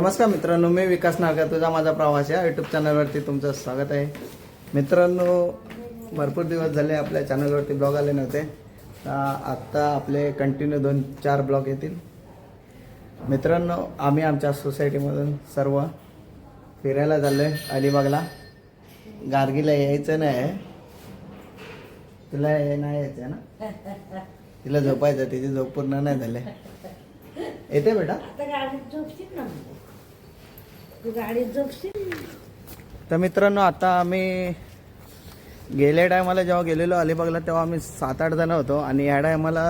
नमस्कार मित्रांनो मी विकास नागर तुझा माझा प्रवास या यूट्यूब चॅनलवरती तुमचं स्वागत आहे. मित्रांनो भरपूर दिवस झाले आपल्या चॅनलवरती ब्लॉग आले नव्हते. तर आत्ता आपले कंटिन्यू दोन चार ब्लॉग येतील. मित्रांनो आम्ही आमच्या सोसायटीमधून सर्व फिरायला चाललो आहे अलिबागला. गार्गीला यायचं नाही. तुला हे नाही यायचं ना? तिला झोपायचं तिची झोप पूर्ण नाही झाले. येते बेटा आता गाडीत झोपशील ना मग. तू गाडीत झोपशील तर मित्रांनो आता आम्ही गेल्या टायमाला जेव्हा गेलेलो अलिबागला तेव्हा आम्ही सात आठ जण होतो आणि ह्या टायमाला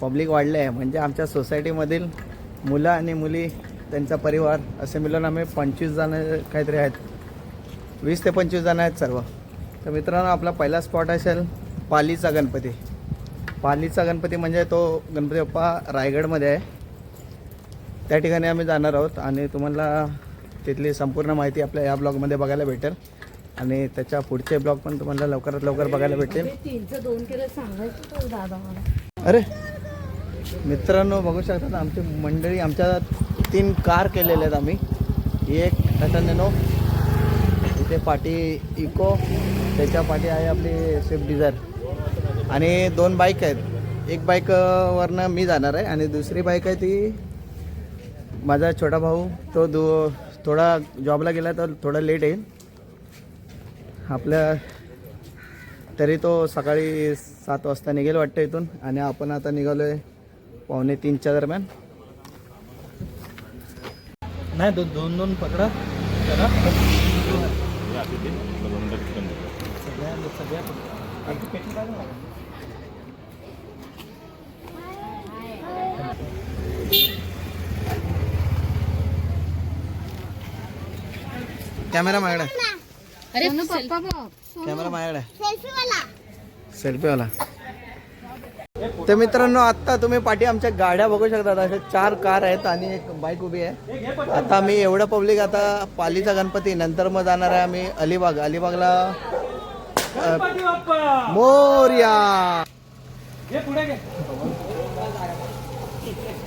पब्लिक वाढले आहे. म्हणजे आमच्या सोसायटीमधील मुलं आणि मुली त्यांचा परिवार असे मिळून आम्ही पंचवीस जण काहीतरी आहेत. वीस ते पंचवीस जण आहेत सर्व. तर मित्रांनो आपला पहिला स्पॉट असेल पालीचा गणपती. पालीचा गणपती म्हणजे तो गणपती बाप्पा रायगडमध्ये आहे. त्या ठिकाणी आम्ही जाणार आहोत आणि तुम्हाला तिथली संपूर्ण माहिती आपल्या या ब्लॉगमध्ये बघायला भेटेल. आणि त्याच्या पुढचे ब्लॉग पण तुम्हाला लवकरात लवकर बघायला भेटेल अरे मित्रांनो बघू शकता आमची मंडळी आमच्या तीन कार केलेल्या आहेत आम्ही. ही एक टाटा नेनो इथे पाठी इको त्याच्या पाठी आहे आपली स्विफ्ट डिझायर आणि दोन बाईक आहेत. एक बाईकवरनं मी जाणार आहे आणि दुसरी बाईक आहे ती माझा छोटा भाऊ तो दो थोडा जॉबला गेला तर थोडा लेट येईल. आपल्या तरी तो सकाळी सात वाजता निघेल वाटतं इथून. आणि आपण आता निघालो आहे पावणे तीनच्या दरम्यान. नाही दोन दोन दोन पकडा. जरा. सगळ्या सगळ्या पकडा. एक पेटी टाका ना. कॅमेरा माझ्याकडे. अरे कॅमेरा माझ्याकडे. सेल्फीवाला तर मित्रांनो आत्ता तुम्ही पाठी आमच्या गाड्या बघू शकता अशा चार कार आहेत आणि एक बाईक उभी आहे. आता आम्ही एवढं पब्लिक आता पालीचा गणपती. नंतर मग जाणार आहे आम्ही अलिबाग. अलिबागला मोर्या.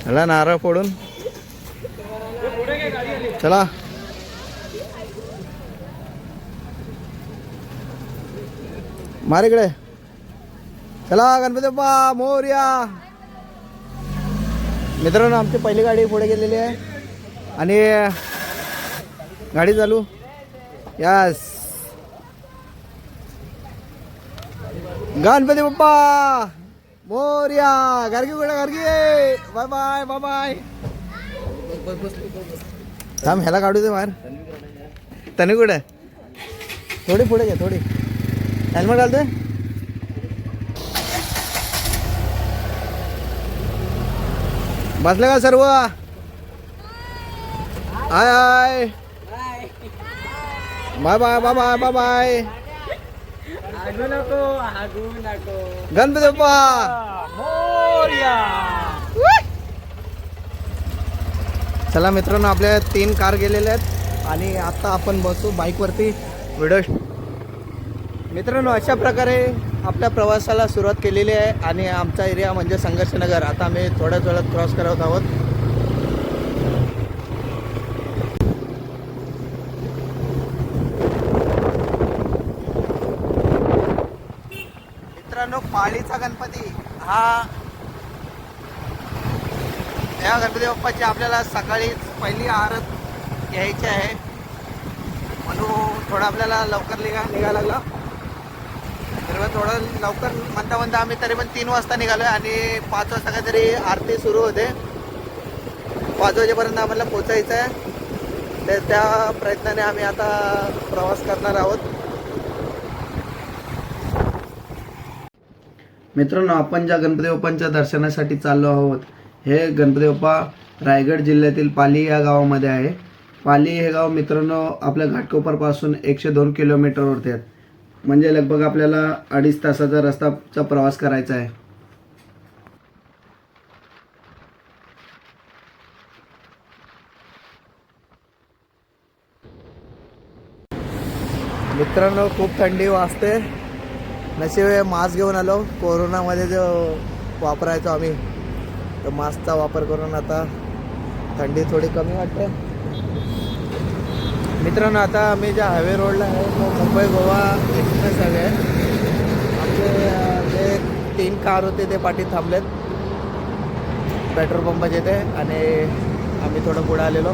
चला नारळ फोडून. चला. मार इकडे. चला गणपती बाप्पा मोर्या. मित्रांनो आमची पहिली गाडी पुढे गेलेली आहे. आणि गाडी चालू. यस गणपती बाप्पा मोर्या. गार्गी कुठे Gargi? Bye bye bye bye थांब ह्याला काढू दे बाहेर. तनी कुठे थोडी पुढे घे थोडी. हेल्मेट घालतोय बसले का सर्व hi hi bye bye bye bye bye bye Ganpati Bappa चला मित्रांनो आपल्या तीन कार गेलेल्या आहेत. आणि आता आपण बसू बाईकवरती व्हिडिओ मित्रांनो अशा प्रकारे आपल्या प्रवासाला सुरुवात केलेली आहे आणि आमचा एरिया म्हणजे संघर्षनगर आता आम्ही थोड्या वेळात क्रॉस करत आहोत. मित्रांनो पाळीचा गणपती हा या गणपती बाप्पाची आपल्याला सकाळीच पहिली आरत घ्यायची आहे. म्हणून थोडं आपल्याला लवकर निघा निघायला लागला. तर थोडं लवकर म्हणता म्हणता आम्ही तरी पण तीन वाजता निघालो आणि पाच वाजता काहीतरी आरती सुरू होते. पाच वाजेपर्यंत आम्हाला पोचायचं आहे तर त्या प्रयत्नाने आम्ही आता प्रवास करणार आहोत. मित्रांनो आपण ज्या गणपती बाप्पांच्या दर्शनासाठी चाललो आहोत हे गणपती बाप्पा रायगड जिल्ह्यातील पाली या गावामध्ये आहे. पाली हे गाव मित्रांनो आपल्या घाटकोपरपासून एकशे दोन किलोमीटरवरती आहेत म्हणजे लगभग आपल्याला अडीच तासाचा रस्ताचा प्रवास करायचा आहे. मित्रांनो खूप थंडी वाजते. नशिब मास्क घेऊन आलो. कोरोनामध्ये जो वापरायचो आम्ही तर मास्कचा वापर करून आता थंडी थोडी कमी वाटते. मित्रांनो आता आम्ही ज्या हायवे रोडला आहे तो मुंबई गोवा एक्सप्रेस हायवे आहे. आमचे जे तीन कार होते ते पाठी थांबलेत. पेट्रोल पंपाचे ते आणि आम्ही थोडं पुढे आलेलो.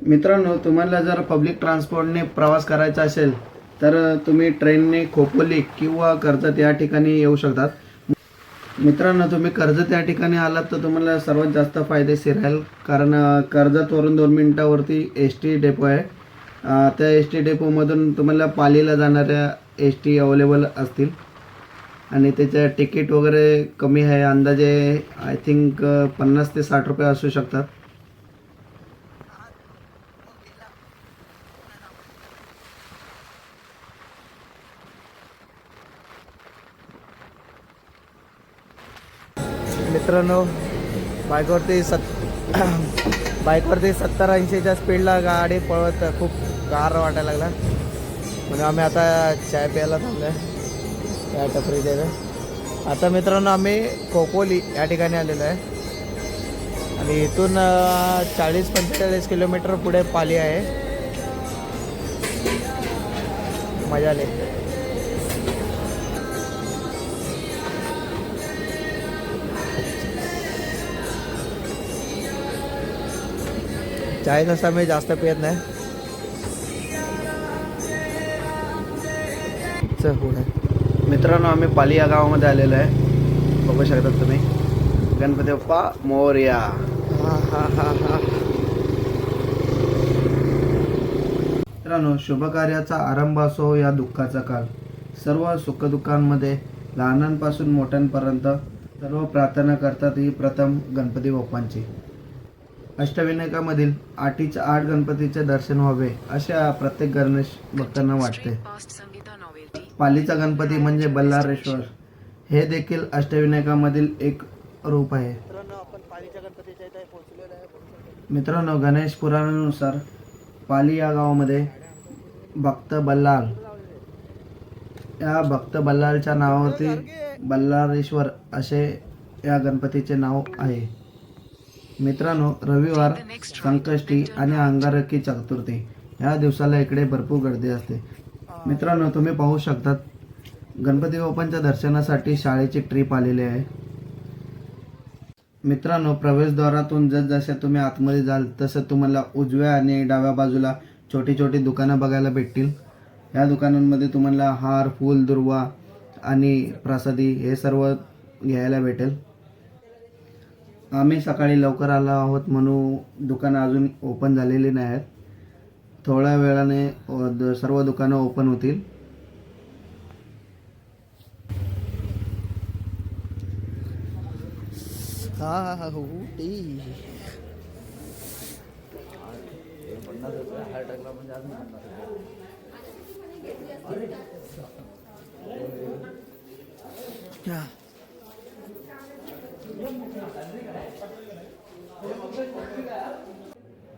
मित्रांनो तुम्हाला जर पब्लिक ट्रान्सपोर्टने प्रवास करायचा असेल तर तुम्ही ट्रेनने खोपोली किंवा कर्जत या ठिकाणी येऊ शकतात. मित्रांनो तुम्ही कर्ज त्या ठिकाणी आलात तर तुम्हाला सर्वात जास्त फायदेशीर राहील कारण अ, कर्जतवरून दोन मिनटावरती एस टी डेपो आहे. त्या एस टी डेपोमधून तुम्हाला पालीला जाणाऱ्या एस टी अवेलेबल असतील. आणि त्याचं तिकीट वगैरे कमी आहे. अंदाजे आय थिंक पन्नास ते साठ रुपये असू शकतात. मित्रांनो बाईकवरती सत बाईकवरती सत्तर ऐंशीच्या स्पीडला गाडी पळवत खूप गार वाटायला लागला. म्हणजे आम्ही आता चाय प्यायला थांबलो आहे त्या टपरी इथे आता मित्रांनो आम्ही खोपोली या ठिकाणी आलेलो आहे. आणि इथून चाळीस पंचेचाळीस किलोमीटर पुढे पाली आहे. मजा आली. चाय तसा मी जास्त पित नाही. मित्रांनो आम्ही पाली या गावामध्ये आलेलो आहे. बघू शकता तुम्ही. गणपती बाप्पा मोर्या. मित्रांनो शुभकार्याचा आरंभ असो या दुःखाचा काळ. सर्व सुखदुःखांमध्ये लहानांपासून मोठ्यांपर्यंत सर्व प्रार्थना करतात ही प्रथम गणपती बाप्पांची. अष्टविनायकामधील आठीच्या आठ गणपतीचे दर्शन व्हावे अशा प्रत्येक गणेश भक्तांना वाटते. पालीचा गणपती म्हणजे बल्लारेश्वर हे देखील अष्टविनायकामधील एक रूप आहे. मित्रांनो गणेश पुराणानुसार पाली या गावामध्ये भक्त बल्लाल या भक्त बल्लालच्या नावावरती बल्लारेश्वर असे या गणपतीचे नाव आहे. मित्रांनो रविवार संकष्टी आणि अंगारकी चतुर्थी. या दिवसाला इकडे भरपूर गर्दी असते. मित्रांनो तुम्ही पाहू शकतात गणपती बाप्पांच्या दर्शनासाठी शाळेची ट्रिप आलेली आहे. मित्रांनो प्रवेशद्वारातून जसजसे तुम्ही आतमध्ये जाल तसं तुम्हाला उजव्या आणि डाव्या बाजूला छोटी छोटी दुकानं बघायला भेटतील. या दुकानांमध्ये तुम्हाला हार फूल दुर्वा आणि प्रसादी हे सर्व घ्यायला भेटेल. आम्ही सकाळी लवकर आलो आहोत म्हणून दुकानं अजून ओपन झालेली नाही आहेत. थोड्या वेळाने सर्व दुकानं ओपन होतील. हा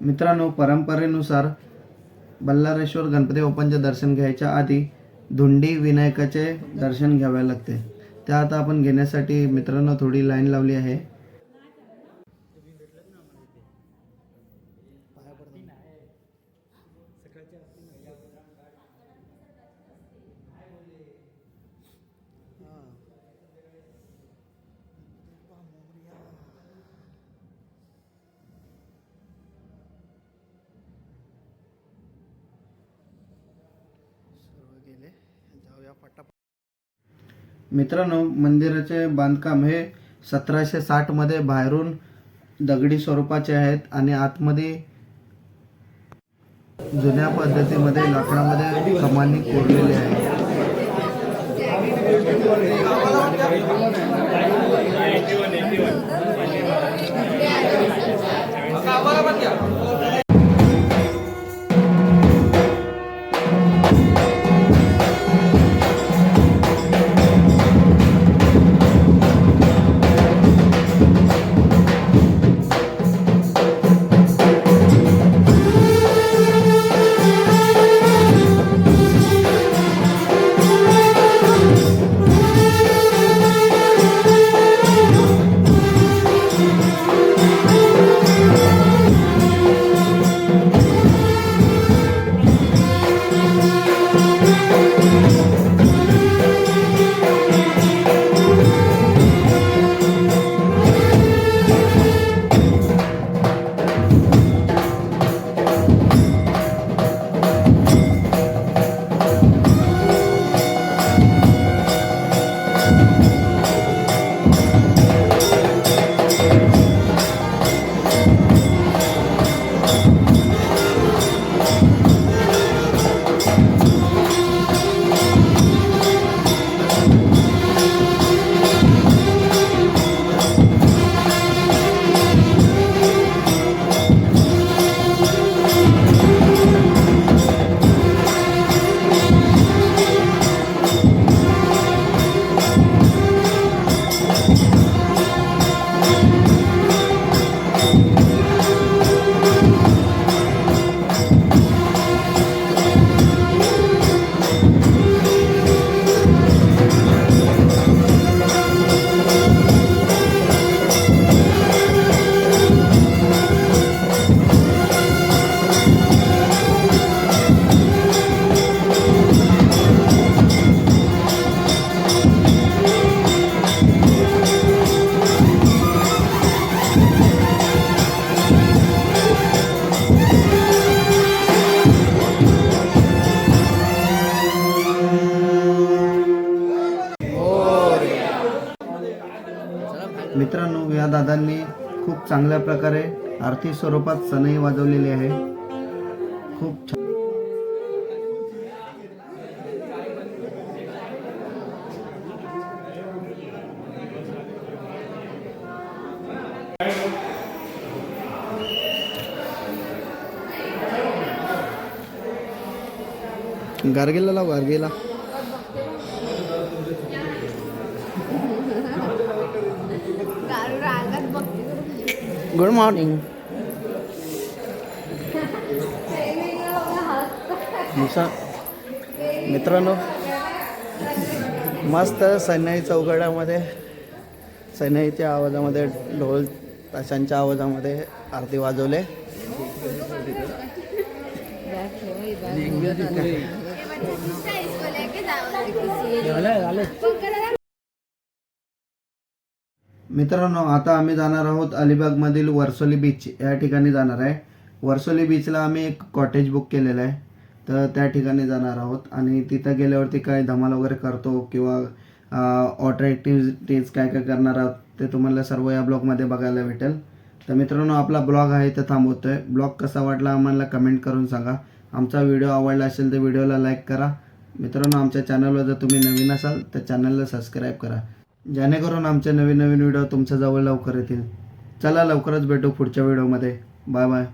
मित्रांनो परंपरेनुसार बल्लारेश्वर गणपती बाप्पांचे दर्शन घ्यायच्या आधी धुंडी विनायकाचे दर्शन घ्यावे लागते. त्या आता आपण घेण्यासाठी मित्रांनो थोडी लाईन लावली आहे. फटाफट मित्रांनो मंदिराचे बांधकाम हे सतराशे साठमध्ये बाहेरून दगडी स्वरूपाचे आहेत आणि आतमध्ये जुन्या पद्धतीमध्ये लाकडामध्ये कमानी कोरलेली आहे. मित्रांनो या दादांनी खूप चांगल्या प्रकारे आरती स्वरूपात सनई वाजवलेली आहे. खूप छान. गारगेला लाव गुड मॉर्निंग मित्रांनो मस्त सैन्याई चौघड्यामध्ये सैन्याईच्या आवाजामध्ये ढोल ताशांच्या आवाजामध्ये आरती वाजवले. मित्रांनो आता आम्ही जाणार आहोत अलिबागमधील वर्सोली बीच या ठिकाणी जाणार आहे. वर्सोली बीचला आम्ही एक कॉटेज बुक केलेलं आहे. तर त्या ठिकाणी जाणार आहोत आणि तिथं गेल्यावरती काय धमाल वगैरे करतो किंवा वॉटर ॲक्टिव्हिटीज काय काय करणार आहोत ते तुम्हाला सर्व या ब्लॉगमध्ये बघायला भेटेल. तर मित्रांनो आपला ब्लॉग आहे तर थांबवतो आहे ब्लॉग कसा वाटला आम्हाला कमेंट करून सांगा. आमचा व्हिडिओ आवडला असेल तर व्हिडिओला लाईक करा. मित्रांनो आमच्या चॅनलवर जर तुम्ही नवीन असाल तर चॅनलला सबस्क्राईब करा. जेणेकरून आमचे नवीन नवीन व्हिडिओ तुमच्या जवळ लवकर येतील. चला लवकरच भेटू पुढच्या व्हिडिओमध्ये. Bye bye.